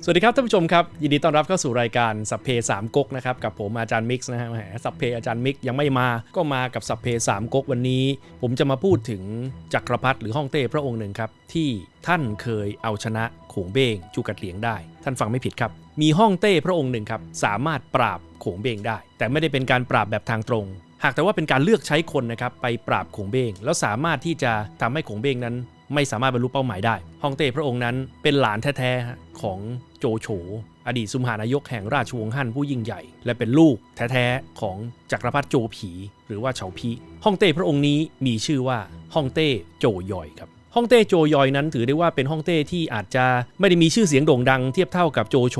สวัสดีครับท่านผู้ชมครับ ยินดีต้อนรับเข้าสู่รายการสัพเพสามก๊กนะครับกับผมอาจารย์มิกซ์นะฮะแหมสัพเพอาจารย์มิกซ์ยังไม่มาก็มากับสัพเพสามก๊กวันนี้ ผมจะมาพูดถึงจักรพรรดิหรือฮ่องเต้พระองค์หนึ่งครับ ที่ท่านเคยเอาชนะขงเบ้งจูกัดเหลียงได้ ท่านฟังไม่ผิดครับ มีฮ่องเต้พระองค์หนึ่งครับสามารถปราบขงเบ้งได้ แต่ไม่ได้เป็นการปราบแบบทางตรงหากแต่ว่าเป็นการเลือกใช้คนนะครับไปปราบขงเบ้งแล้วสามารถที่จะทำให้ขงเบ้งนั้น ไม่สามารถบรรลุเป้าหมายได้ฮ่องเต้พระองค์นั้นเป็นหลานแท้ๆของโจโฉอดีตสุมหานายกแห่งราชวงศ์ฮั่นผู้ยิ่งใหญ่ และเป็นลูกแท้ๆของจักรพรรดิโจผี หรือว่าเฉาพีฮ่องเต้พระองค์นี้มีชื่อว่าฮ่องเต้โจยอยครับฮ่องเต้โจยอยนั้นถือได้ว่าเป็นฮ่องเต้ที่อาจจะไม่ได้มีชื่อเสียงโด่งดังเทียบเท่ากับโจโฉ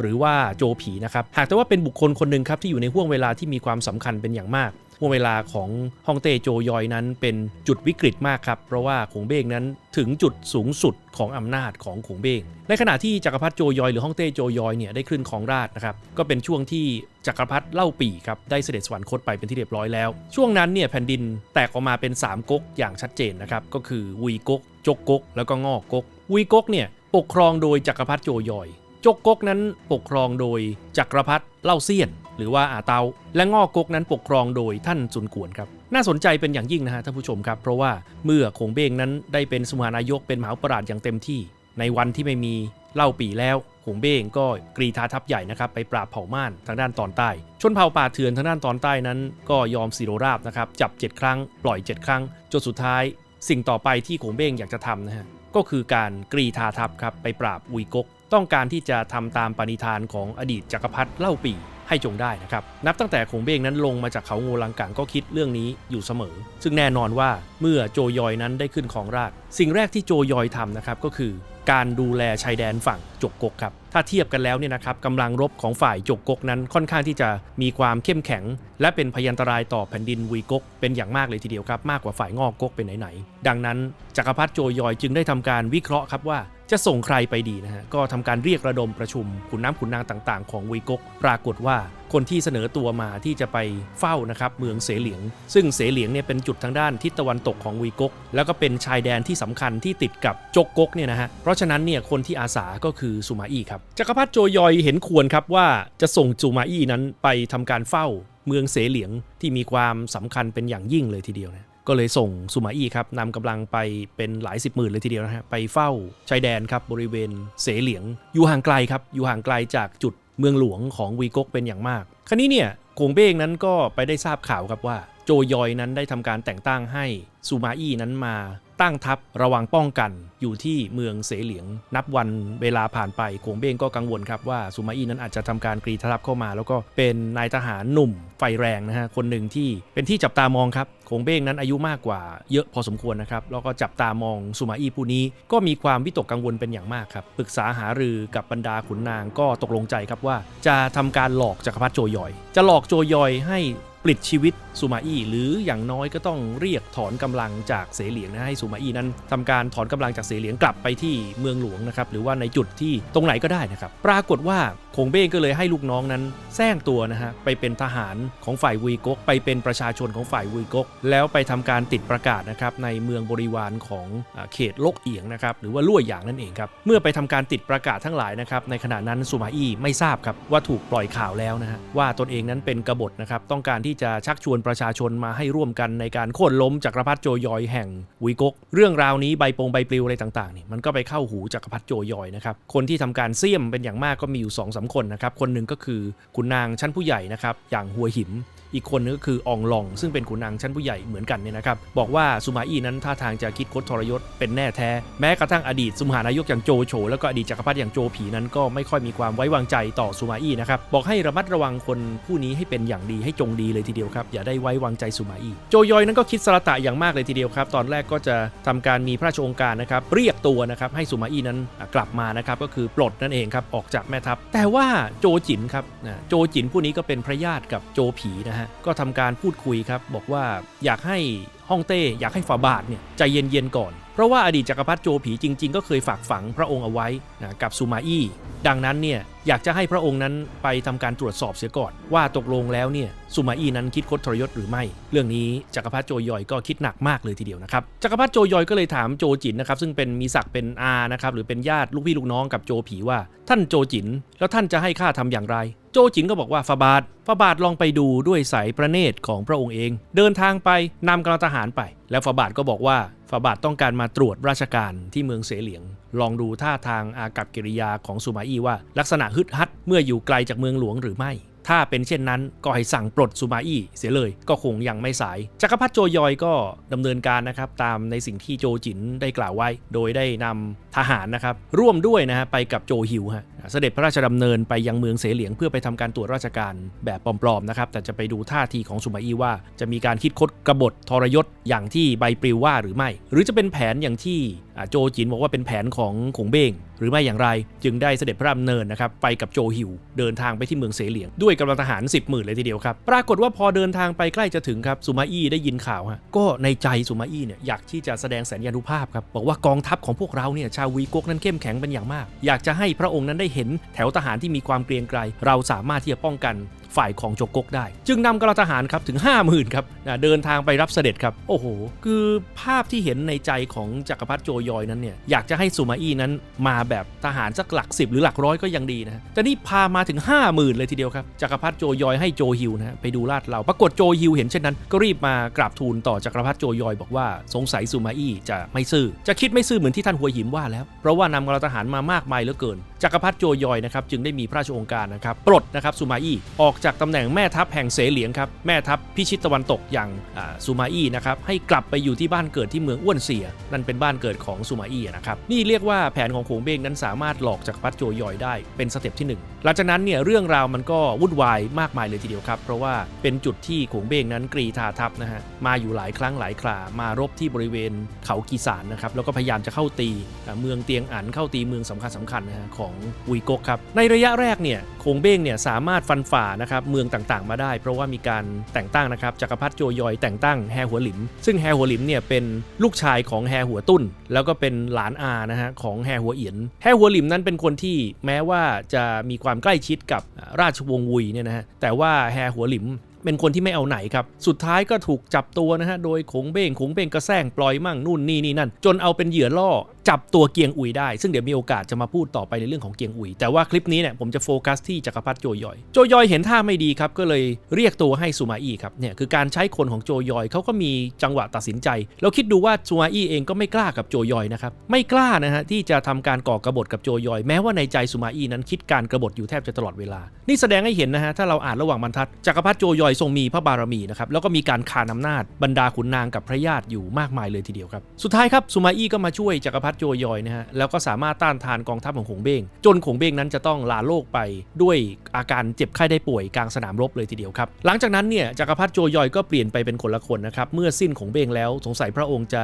หรือว่าโจผีนะครับหากแต่ว่าเป็นบุคคลคนหนึ่งครับที่อยู่ในห่วงเวลาที่มีความสำคัญเป็นอย่างมาก ห่วงเวลาของฮ่องเต้โจยอยนั้นเป็นจุดวิกฤตมากครับ เพราะว่าขงเบ้งนั้นถึงจุดสูงสุดของอำนาจของขงเบ้ง ในขณะที่จักรพรรดิโจยอยหรือฮ่องเต้โจยอยเนี่ยได้ขึ้นของราชนะครับ ก็เป็นช่วงที่จักรพรรดิเล่าปี่ครับได้เสด็จสวรรคตไปเป็นที่เรียบร้อยแล้ว ช่วงนั้นเนี่ยแผ่นดินแตกออกมาเป็น 3ก๊กอย่างชัดเจนนะครับ ก็คือวีก๊กจกก๊กแล้วก็งอกก๊กวีก๊กเนี่ยปกครองโดยจักรพรรดิโจยอย จกก๊กนั้นปกครองโดยจักรพรรดิเล่าเซียน หรือว่าอาเตา และง่อก๊กนั้นปกครองโดยท่านซุนกวนครับ น่าสนใจเป็นอย่างยิ่งนะฮะท่านผู้ชมครับ เพราะว่าเมื่อคงเบ้งนั้นได้เป็นสมานายกเป็นมหาปราชญ์อย่างเต็มที่ ในวันที่ไม่มีเล่าปีแล้วคงเบ้งก็กรีธาทัพใหญ่นะครับไปปราบเผ่าม่านทางด้านตอนใต้ ชนเผ่าป่าเถื่อนทางด้านตอนใต้นั้น ก็ยอมสิโรราบนะครับจับ 7 ครั้ง ปล่อย 7 ครั้งจนสุดท้าย สิ่งต่อไปที่คงเบ้งอยากจะทำนะฮะก็คือการกรีธาทัพครับไปปราบอุยกก ต้องการที่จะทำตามปณิธานของอดีตจักรพรรดิเล่าปี ให้จงได้นะครับ นับตั้งแต่ขงเบงนั้นลงมาจากเขางูลังกังก็คิดเรื่องนี้อยู่เสมอ ซึ่งแน่นอนว่าเมื่อโจยอยนั้นได้ขึ้นของราช สิ่งแรกที่โจยอยทำนะครับก็คือ การดูแลชายแดนฝั่งจกกกครับ ถ้าเทียบกันแล้วเนี่ยนะครับกำลังรบของฝ่ายจกกกนั้นค่อนข้างที่จะมีความเข้มแข็ง และเป็นพยันตรายต่อแผ่นดินวีกก เป็นอย่างมากเลยทีเดียวครับ มากกว่าฝ่ายงอกกกเป็นไหนๆดังนั้นจักรพรรดิโจยอยจึงได้ทำการวิเคราะห์ครับว่า จะส่งใครไปดีนะฮะ ก็ทำการเรียกระดมประชุมขุนน้ำขุนนางต่าง ๆ ของวีกก ปรากฏว่าคนที่เสนอตัวมาที่จะไปเฝ้านะครับเมืองเสเหลียง ซึ่งเสเหลียงเนี่ยเป็นจุดทางด้านทิศตะวันตกของวีกก แล้วก็เป็นชายแดนที่สำคัญที่ติดกับจกกกเนี่ยนะฮะ เพราะฉะนั้นเนี่ยคนที่อาสาก็คือสุมาอี้ครับ จักรพรรดิโจยอยเห็นควรครับว่าจะส่งสุมาอี้นั้นไปทำการเฝ้าเมืองเสเหลียงที่มีความสำคัญเป็นอย่างยิ่งเลยทีเดียวนะ ก็เลยส่งสุมาอี้ครับนำกำลังไปเป็นหลายสิบหมื่นเลยทีเดียวนะฮะไปเฝ้าชายแดนครับบริเวณเสเหลียง อยู่ห่างไกลครับอยู่ห่างไกลจากจุดเมืองหลวงของวีกกเป็นอย่างมาก คราวนี้เนี่ยโกงเบ้งนั้นก็ไปได้ทราบข่าวครับว่า โจยอยนั้นได้ทำการแต่งตั้งให้สุมาอี้นั้นมาตั้งทัพระวังป้องกันอยู่ที่เมืองเสเหลียง นับวันเวลาผ่านไปโขงเบ้งก็กังวลครับว่าซูมาอี้นั้นอาจจะทำการกรีทัพเข้ามา แล้วก็เป็นนายทหารหนุ่มไฟแรงนะฮะคนหนึ่งที่เป็นที่จับตามองครับโขงเบ้งนั้นอายุมากกว่าเยอะพอสมควรนะครับแล้วก็จับตามองซูมาอี้ผู้นี้ ก็มีความวิตกกังวลเป็นอย่างมากครับปรึกษาหารือกับบรรดาขุนนางก็ตกลงใจครับว่า จะทำการหลอกจักรพรรดิโจยอย จะหลอกโจยอยให้ปลิดชีวิตซูมาอี้หรืออย่างน้อยก็ต้องเรียกถอนกำลังจากเสเหลียงนะให้ซูมาอี้นั้นทำการถอนกำลังจากเสเหลียงกลับไปที่เมืองหลวงนะครับหรือว่าในจุดที่ตรงไหนก็ได้นะครับปรากฏว่าคงเบ้งก็เลยให้ลูกน้องนั้นแซงตัวนะฮะไปเป็นทหารของฝ่ายวีกก ไปเป็นประชาชนของฝ่ายวีกก แล้วไปทำการติดประกาศนะครับในเมืองบริวารของอเขตลกเอียงนะครับหรือว่าล่วยหยางนั่นเองครับเมื่อไปทำการติดประกาศทั้งหลายนะครับในขณะนั้นซูมาอี้ไม่ทราบครับว่าถูกปล่อยข่าวแล้วนะฮะว่าตนเองนั้นเป็นกบฏนะครับต้องการที่จะชักชวนประชาชนมาให้ร่วมกันในการโค่นล้มจักรพรรดิโจยอยแห่งวีกก เรื่องราวนี้ใบปงใบปลิวอะไรต่างๆนี่มันก็ไปเข้าหูจักรพรรดิโจยอยนะครับคนที่ทำการเสี่ยมเป็นอย่างมากก็มีอยู่2อสาคนนะครับคนหนึ่งก็คือขุนนางชั้นผู้ใหญ่นะครับอย่างหัวหินอีกคนนึงก็คืออองลองซึ่งเป็นขุนนางชั้นผู้ใหญ่เหมือนกันเนี่ยนะครับบอกว่าซูมาอี้นั้นท่าทางจะคิดคดทรยศเป็นแน่แท้ แม้กระทั่งอดีตสุมหานายกอย่างโจโฉแล้วก็อดีตจักรพรรดิอย่างโจผีนั้นก็ไม่ค่อยมีความไว้วางใจต่อซูมาอี้นะครับบอกให้ระมัดระวังคนผู้นี้ให้เป็นอย่างดีให้จงดีเลยทีเดียวครับอย่าได้ไว้วางใจซูมาอี้โจยอยนั้นก็คิดสระตะอย่างมากเลยทีเดียวครับตอนแรกก็จะทำการมีพระราชองการนะครับเรียกตัวนะครับให้ซูมาอี้นั้นกลับมานะครับก็คือปลดนั่นเองครับออกจากแม่ทัพ แต่ว่าโจจินครับโจจินผู้นี้ก็เป็นพระญาติกับโจผีนะฮะก็ทำการพูดคุยครับบอกว่าอยากให้ ฮ่องเต้อยากให้ฝาบาทเนี่ยใจเย็นๆก่อน เพราะว่าอดีตจักรพรรดิโจผีจริง ๆ ก็เคยฝากฝังพระองค์เอาไว้นะกับซูมาอี้ดังนั้นเนี่ยอยากจะให้พระองค์นั้นไปทำการตรวจสอบเสียก่อน ว่าตกลงแล้วเนี่ยซูมาอี้นั้นคิดคดทรยศหรือไม่ เรื่องนี้จักรพรรดิโจยอยก็คิดหนักมากเลยทีเดียวนะครับจักรพรรดิโจยอยก็เลยถามโจจินนะครับซึ่งเป็นมีศักดิ์เป็นอานะครับหรือเป็นญาติลูกพี่ลูกน้องกับโจผีว่า ท่านโจจิน แล้วท่านจะให้ข้าทำอย่างไร โจจินก็บอกว่าฟาบาทฟาบาทลองไปดูด้วยสายพระเนตรของพระองค์เอง เดินทางไปนำกำลังทหารไป แล้วฟาบาทก็บอกว่าฟาบาทต้องการมาตรวจราชการที่เมืองเสเหลียง ลองดูท่าทางอากับกิริยาของซูมาอี้ว่า ลักษณะฮึดฮัดเมื่ออยู่ไกลจากเมืองหลวงหรือไม่ถ้าเป็นเช่นนั้นก็ให้สั่งปลดซูมาอี้เสียเลยก็คงยังไม่สาย จักรพรรดิโจยอยก็ดำเนินการนะครับ ตามในสิ่งที่โจจินได้กล่าวไว้ โดยได้นำ ทหารนะครับร่วมด้วยนะฮะไปกับโจฮิวฮะเสด็จพระราชดำเนินไปยังเมืองเสเหลียงเพื่อไปทำการตรวจราชการแบบปลอมๆนะครับแต่จะไปดูท่าทีของซูมาอี้ว่า จะมีการคิดคดกบฏทรยศอย่างที่ใบปลิวว่าหรือไม่ หรือจะเป็นแผนอย่างที่โจจินบอกว่าเป็นแผนของขงเบ้งหรือไม่อย่างไร จึงได้เสด็จพระดำเนินนะครับไปกับโจฮิวเดินทางไปที่เมืองเสเหลียง ด้วยกำลังทหาร 10หมื่นเลยทีเดียวครับปรากฏว่าพอเดินทางไปใกล้จะถึงครับซูมาอี้ได้ยินข่าวฮะก็ในใจซูมาอี้เนี่ยอยากที่จะแสดงสัญญานุภาพครับบอกว่ากองทัพของพวกเราเนี่ยชาววีกกนั้นเข้มแข็งเป็นอย่างมาก อยากจะให้พระองค์นั้นได้เห็นแถวทหารที่มีความเกรียงไกรเราสามารถที่จะป้องกัน ฝ่ายของโจกกกได้ จึงนำกำลังทหารครับถึง 50,000ครับนะเดินทางไปรับเสด็จครับ โอ้โห คือภาพที่เห็นในใจของจักรพรรดิโจยอยนั้นเนี่ยอยากจะให้ซูมาอี้นั้นมาแบบทหารสักหลัก 10 หรือหลักร้อยก็ยังดีนะแต่นี่พามาถึง 50,000 เลยทีเดียวครับจักรพรรดิโจยอยให้โจฮิวนะไปดูลาดเราปรากฏโจฮิวเห็นเช่นนั้นก็รีบมากราบทูลต่อจักรพรรดิโจยอยบอกว่าสงสัยซูมาอี้จะไม่ซื่อ จะคิดไม่ซื่อเหมือนที่ท่านหัวหิมว่าแล้ว เพราะว่านำกำลังทหารมามากมายเหลือเกิน จักรพรรดิโจยอยนะครับจึงได้มีพระราชโองการนะครับปลดนะครับซูมาอี้ออกจากจากตำแหน่งแม่ทัพแห่งเสเหลียงครับแม่ทัพพิชิตตะวันตกอย่างซูมาอี้นะครับให้กลับไปอยู่ที่บ้านเกิดที่เมืองอ้วนเสีย นั่นเป็นบ้านเกิดของซูมาอี้นะครับนี่เรียกว่าแผนของโขงเบ้งนั้นสามารถหลอกจักรพรรดิโจยอยได้เป็นสเต็ปที่หนึ่งหลังจากนั้นเนี่ยเรื่องราวมันก็วุ่นวายมากมายเลยทีเดียวครับ เพราะว่าเป็นจุดที่โขงเบ้งนั้นกรีธาทัพนะฮะมาอยู่หลายครั้งหลายครามารบที่บริเวณเขากีสานนะครับแล้วก็พยายามจะเข้าตีเมืองเตียงอันเข้าตีเมืองสำคัญสำคัญนะฮะของอุยกกครับในระยะแรกเนี่ยโขงเบ้งเนี่ยสามารถฟันฝ่านะครับเมืองต่างๆมาได้ เพราะว่ามีการแต่งตั้งนะครับจักรพรรดิโจยอยแต่งตั้งแฮหัวหลิม ซึ่งแฮหัวหลิมเนี่ยเป็นลูกชายของแฮหัวตุ้น แล้วก็เป็นหลานอานะฮะของแฮหัวเอียนแฮหัวหลิมนั้นเป็นคนที่แม้ว่าจะมีความใกล้ชิดกับราชวงศ์วุยเนี่ยนะฮะแต่ว่าแฮหัวหลิมเป็นคนที่ไม่เอาไหนครับ สุดท้ายก็ถูกจับตัวนะฮะ โดยขงเบ้งขงเบ้งก็แซงปล่อยมั่งนู่นนี่นี่นั่น จนเอาเป็นเหยื่อล่อ จับตัวเกียงอุยได้ ซึ่งเดี๋ยวมีโอกาสจะมาพูดต่อไปในเรื่องของเกียงอุย แต่ว่าคลิปนี้เนี่ยผมจะโฟกัสที่จักรพรรดิโจยอย โจยอยเห็นท่าไม่ดีครับก็เลยเรียกตัวให้ซูมาอี้ครับเนี่ยคือการใช้คนของโจยอยเขาก็มีจังหวะตัดสินใจ เราคิดดูว่าซูมาอี้เองก็ไม่กล้ากับโจยอยนะครับไม่กล้านะฮะที่จะทำการก่อกระบฏกับโจยอย แม้ว่าในใจซูมาอี้นั้นคิดการกระบฏอยู่แทบจะตลอดเวลา นี่แสดงให้เห็นนะฮะถ้าเราอ่านระหว่างบรรทัดจักรพรรดิโจยอยทรงมีพระบารมีนะครับแล้วก็มีการคานอำนาจบรรดาขุนนางกับพระญาติอยู่มากมายเลยทีเดียวครับสุดท้ายครับซูมาอี้ก็มาช่วยจักรพรรดิโจยอยนะฮะแล้วก็สามารถต้านทานกองทัพของขงเบ้งจนขงเบ้งนั้นจะต้องลาโลกไปด้วยอาการเจ็บไข้ได้ป่วยกลางสนามรบเลยทีเดียวครับหลังจากนั้นเนี่ยจักรพรรดิโจยอยก็เปลี่ยนไปเป็นคนละคนนะครับเมื่อสิ้นขงเบ้งแล้วสงสัยพระองค์จะ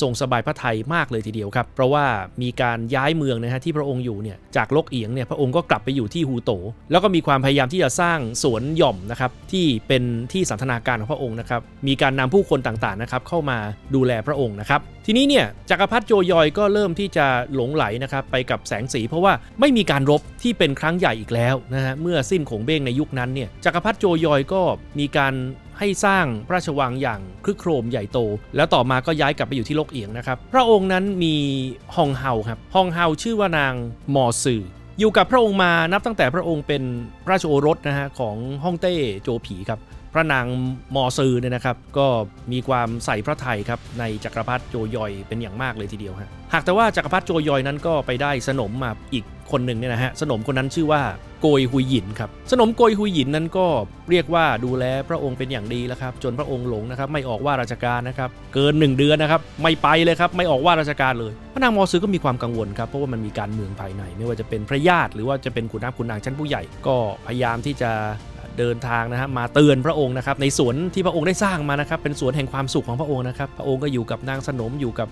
ทรงสบายพระทัยมากเลยทีเดียวครับเพราะว่ามีการย้ายเมืองนะฮะที่พระองค์อยู่เนี่ยจากลกเอียงเนี่ยพระองค์ก็กลับไปอยู่ที่ฮูโต แล้วก็มีความพยายามที่จะสร้างสวนหย่อมนะครับที่เป็นที่สันทนาการของพระองค์นะครับมีการนำผู้คนต่างๆนะครับเข้ามาดูแลพระองค์นะครับทีนี้เนี่ยจักรพรรดิโจยอยก็เริ่มที่จะหลงไหลนะครับไปกับแสงสี เพราะว่าไม่มีการรบที่เป็นครั้งใหญ่อีกแล้วนะฮะเมื่อสิ้นขงเบ้งในยุคนั้นเนี่ยจักรพรรดิโจยอยก็มีการให้สร้างพระราชวังอย่างครึกโครมใหญ่โต แล้วต่อมาก็ย้ายกลับไปอยู่ที่ลกเอียงนะครับ พระองค์นั้นมีฮองเฮาครับฮองเฮาชื่อว่านางมอสือ อยู่กับพระองค์มานับตั้งแต่พระองค์เป็นพระราชโอรสนะฮะของฮ่องเต้โจผีครับ พระนางมอซือเนี่ยนะครับ ก็มีความใส่พระไทยครับในจักรพรรดิโจยอยเป็นอย่างมากเลยทีเดียวฮะหากแต่ว่าจักรพรรดิโจยอยนั้นก็ไปได้สนมมาอีกคนหนึ่งเนี่ยนะฮะสนมคนนั้นชื่อว่า โกยฮุยหยินครับสนมโกยฮุยหยินนั้นก็เรียกว่าดูแลพระองค์เป็นอย่างดีแล้วครับ จนพระองค์หลงนะครับไม่ออกว่าราชการนะครับเกิน 1 เดือนนะครับไม่ไปเลยครับไม่ออกว่าราชการเลยพระนางมอซือก็มีความกังวลครับเพราะว่ามันมีการเมืองภายใน ไม่ว่าจะเป็นพระญาติ หรือว่าจะเป็นขุนนางขุนนางชั้นผู้ใหญ่ ก็พยายามที่จะ เดินทางนะฮะมาเตือนพระองค์นะครับในสวนที่พระองค์ได้สร้างมานะครับเป็นสวนแห่งความสุขของพระองค์นะครับพระองค์ก็อยู่กับนางสนมอยู่กับ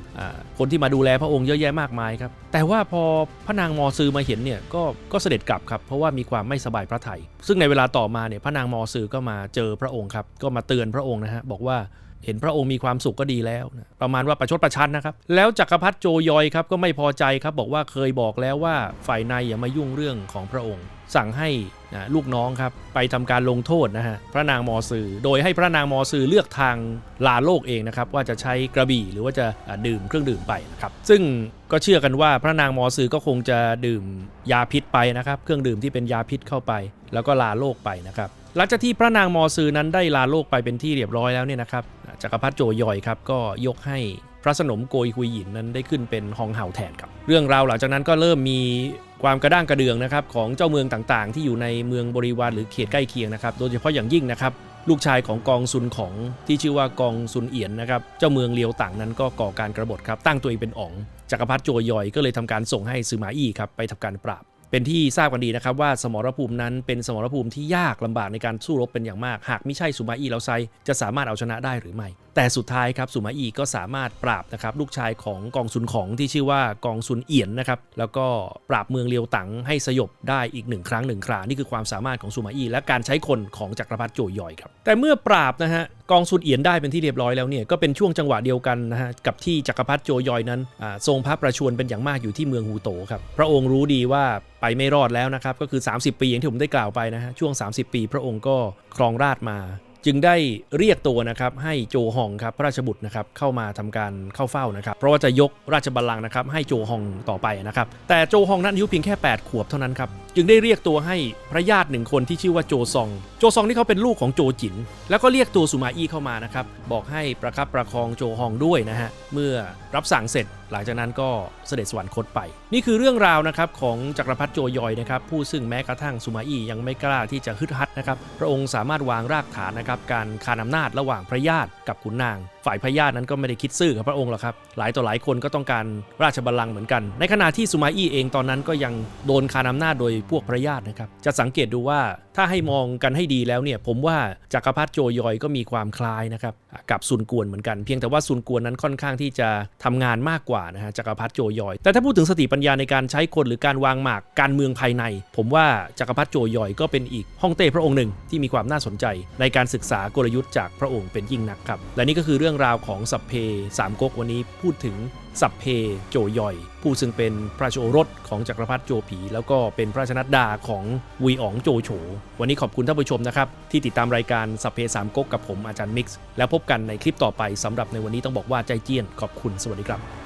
คนที่มาดูแลพระองค์เยอะแยะมากมายครับแต่ว่าพอพระนางมอซือมาเห็นเนี่ยก็ก็เสด็จกลับครับเพราะว่ามีความไม่สบายพระทัยซึ่งในเวลาต่อมาเนี่ยพระนางมอซือก็มาเจอพระองค์ครับก็มาเตือนพระองค์นะฮะบอกว่า เห็นพระองค์มีความสุขก็ดีแล้วนะประมาณว่าประชดประชันนะครับ แล้วจักรพรรดิโจยอยครับก็ไม่พอใจครับบอกว่าเคยบอกแล้วว่าฝ่ายในอย่ามายุ่งเรื่องของพระองค์ สั่งให้นะลูกน้องครับไปทำการลงโทษนะฮะพระนางมอซือ โดยให้พระนางมอซือเลือกทางลาโลกเองนะครับว่าจะใช้กระบี่หรือว่าจะดื่มเครื่องดื่มไปนะครับซึ่งก็เชื่อกันว่าพระนางมอซือก็คงจะดื่มยาพิษไปนะครับ เครื่องดื่มที่เป็นยาพิษเข้าไป แล้วก็ลาโลกไปนะครับ หลังจากที่พระนางมอซือนั้นได้ลาโลกไปเป็นที่เรียบร้อยแล้วเนี่ยนะครับจักรพรรดิโจยอยครับก็ยกให้พระสนมโกยคุยหยินนั้นได้ขึ้นเป็นฮองเห่าแทนครับ เรื่องราวหลังจากนั้นก็เริ่มมีความกระด้างกระเดืองนะครับของเจ้าเมืองต่างๆ ที่อยู่ในเมืองบริวารหรือเขตใกล้เคียงนะครับ โดยเฉพาะอย่างยิ่งนะครับลูกชายของกองซุนของที่ชื่อว่ากองซุนเอียนนะครับเจ้าเมืองเลียวต่างนั้นก็ก่อการกรบฏครับตั้งตัวเองเป็นอ๋องจักรพรรดิโจยอยก็เลยทำการส่งให้ซือหมาอี้ครับไปทำการปราบ เป็นที่ทราบกันดีนะครับว่าสมรภูมินั้นเป็นสมรภูมิที่ยากลำบากในการสู้รบเป็นอย่างมาก หากไม่ใช่สุมาอี้แล้วไซจะสามารถเอาชนะได้หรือไม่ แต่สุดท้ายครับสุมาอีก็สามารถปราบนะครับลูกชายของกองซุนของที่ชื่อว่ากองซุนเอียนนะครับแล้วก็ปราบเมืองเลียวตังให้สยบได้อีกหนึ่งครั้งหนึ่งครานี่คือความสามารถของสุมาอีและการใช้คนของจักรพรรดิโจยอยครับแต่เมื่อปราบนะฮะ กองซุนเอียนได้เป็นที่เรียบร้อยแล้วเนี่ยก็เป็นช่วงจังหวะเดียวกันนะฮะกับที่จักรพรรดิโจยอยนั้นอ่าทรงพระประชวรเป็นอย่างมากอยู่ที่เมืองฮูโตครับพระองค์รู้ดีว่าไปไม่รอดแล้วนะครับก็คือ 30 ปีอย่างที่ผมได้กล่าวไปนะฮะช่วง 30 ปี พระองค์ก็ครองราชมาจึงได้เรียกตัวนะครับให้โจฮองครับพระราชบุตรนะครับเข้ามาทำการเข้าเฝ้านะครับ เพราะว่าจะยกราชบัลลังก์นะครับให้โจฮองต่อไปนะครับแต่โจฮองนั้นอายุเพียงแค่ 8 ขวบเท่านั้นครับจึงได้เรียกตัวให้พระญาติหนึ่งคนที่ชื่อว่าโจซอง โจซองนี่เขาเป็นลูกของโจจิน แล้วก็เรียกตัวสุมาอี้เข้ามานะครับ บอกให้ประคับประคองโจฮองด้วยนะฮะ เมื่อรับสั่งเสร็จหลังจากนั้นก็เสด็จสวรรคตไป นี่คือเรื่องราวนะครับของจักรพรรดิโจยอยนะครับผู้ซึ่งแม้กระทั่งสุมาอี้ยังไม่กล้าที่จะฮึดฮัดนะครับพระองค์สามารถวางรากฐานนะครับการคานอำนาจระหว่างพระญาติกับขุนนาง ฝ่ายพระญาตินั้นก็ไม่ได้คิดซื่อกับพระองค์หรอกครับหลายต่อหลายคนก็ต้องการราชบัลลังก์เหมือนกัน ในขณะที่สุมาอี้เองตอนนั้นก็ยังโดนคานอำนาจโดยพวกพระญาตินะครับ จะสังเกตดูว่าถ้าให้มองกันให้ดีแล้วเนี่ยผมว่าจักรพรรดิโจยอยก็มีความคล้ายนะครับกับซุนกวนเหมือนกัน เพียงแต่ว่าซุนกวนนั้นค่อนข้างที่จะทำงานมากกว่านะฮะจักรพรรดิโจยอย แต่ถ้าพูดถึงสติปัญญาในการใช้คนหรือการวางหมากการเมืองภายใน ผมว่าจักรพรรดิโจยอยก็เป็นอีกฮ่องเต้พระองค์หนึ่งที่มีความน่าสนใจ ในการศึกษากลยุทธ์จากพระองค์เป็นยิ่งนักครับและนี่ก็คือเรื่องราวของสัพเพสามก๊กวันนี้พูดถึงสัพเพโจยอย ผู้ซึ่งเป็นพระราชโอรสของจักรพรรดิโจผี แล้วก็เป็นพระชนัดดาของวีอ๋องโจโฉวันนี้ขอบคุณท่านผู้ชมนะครับ ที่ติดตามรายการสัพเพสามก๊กกับผมอาจารย์มิกซ์แล้วพบกันในคลิปต่อไปสำหรับในวันนี้ต้องบอกว่าใจเจียนขอบคุณสวัสดีครับ